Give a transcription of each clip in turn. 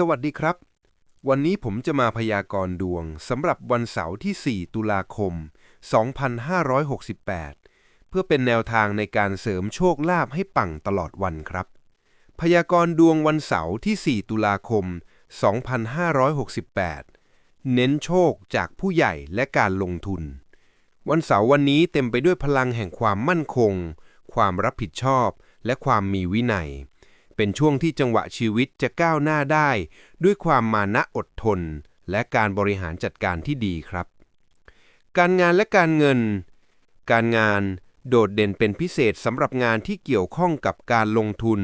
สวัสดีครับ วันนี้ผมจะมาพยากรณ์ดวงสำหรับวันเสาร์ที่ 4 ตุลาคม 2568 เพื่อเป็นแนวทางในการเสริมโชคลาภให้ปังตลอดวันครับ พยากรณ์ดวงวันเสาร์ที่ 4 ตุลาคม 2568 เน้นโชคจากผู้ใหญ่และการลงทุน วันเสาร์วันนี้เต็มไปด้วยพลังแห่งความมั่นคง ความรับผิดชอบ และความมีวินัย เป็นช่วงที่จังหวะชีวิตจะก้าวหน้าได้ ด้วยความมานะอดทน และการบริหารจัดการที่ดีครับ การงานและการเงิน การงานโดดเด่นเป็นพิเศษสำหรับงานที่เกี่ยวข้องกับการลงทุน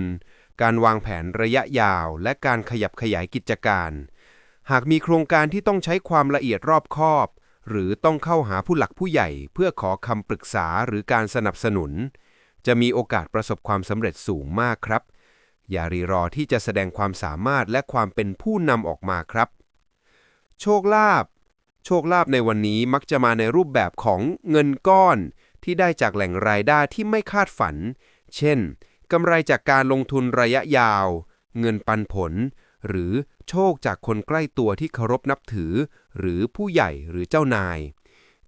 การวางแผนระยะยาว และการขยับขยายกิจการ หากมีโครงการที่ต้องใช้ความละเอียดรอบคอบ หรือต้องเข้าหาผู้หลักผู้ใหญ่ เพื่อขอคำปรึกษาหรือการสนับสนุน จะมีโอกาสประสบความสำเร็จสูงมากครับ อย่ารีรอที่จะแสดงความสามารถและความเป็นผู้นำออกมาครับ โชคลาภโชคลาภในวันนี้มักจะมาในรูปแบบของเงินก้อน ที่ได้จากแหล่งรายได้ที่ไม่คาดฝัน เช่นกำไรจากการลงทุนระยะยาว เงินปันผล หรือโชคจากคนใกล้ตัวที่เคารพนับถือ หรือผู้ใหญ่หรือเจ้านาย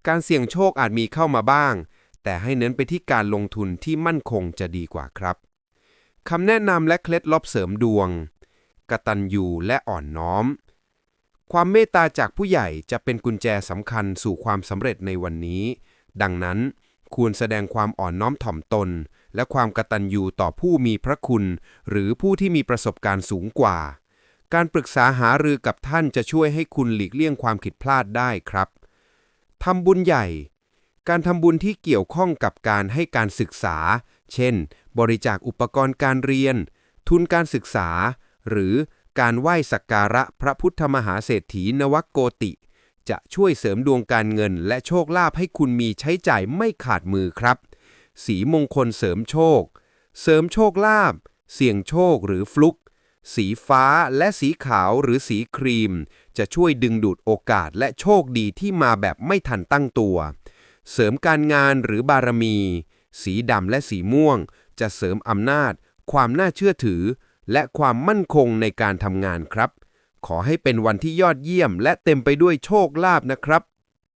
การเสี่ยงโชคอาจมีเข้ามาบ้าง แต่ให้เน้นไปที่การลงทุนที่มั่นคงจะดีกว่าครับ คำแนะนำและเคล็ดลับเสริมดวง กตัญญูและอ่อนน้อม ความเมตตาจากผู้ใหญ่จะเป็นกุญแจสำคัญสู่ความสำเร็จในวันนี้ ดังนั้นควรแสดงความอ่อนน้อมถ่อมตน และความกตัญญูต่อผู้มีพระคุณ หรือผู้ที่มีประสบการณ์สูงกว่า การปรึกษาหารือกับท่านจะช่วยให้คุณหลีกเลี่ยงความผิดพลาดได้ครับทำบุญใหญ่ การทำบุญที่เกี่ยวข้องกับการให้การศึกษา เช่น บริจาคอุปกรณ์การเรียน ทุนการศึกษา หรือการไหว้สักการะพระพุทธมหาเศรษฐีนวโกติ จะช่วยเสริมดวงการเงินและโชคลาภให้คุณมีใช้จ่ายไม่ขาดมือครับ สีมงคลเสริมโชค เสริมโชคลาภ เสี่ยงโชคหรือฟลุก สีฟ้าและสีขาวหรือสีครีม จะช่วยดึงดูดโอกาสและโชคดีที่มาแบบไม่ทันตั้งตัว เสริมการงานหรือบารมี สีดำและสีม่วง จะเสริมอำนาจ ความน่าเชื่อถือ และความมั่นคงในการทำงานครับ ขอให้เป็นวันที่ยอดเยี่ยมและเต็มไปด้วยโชคลาภนะครับ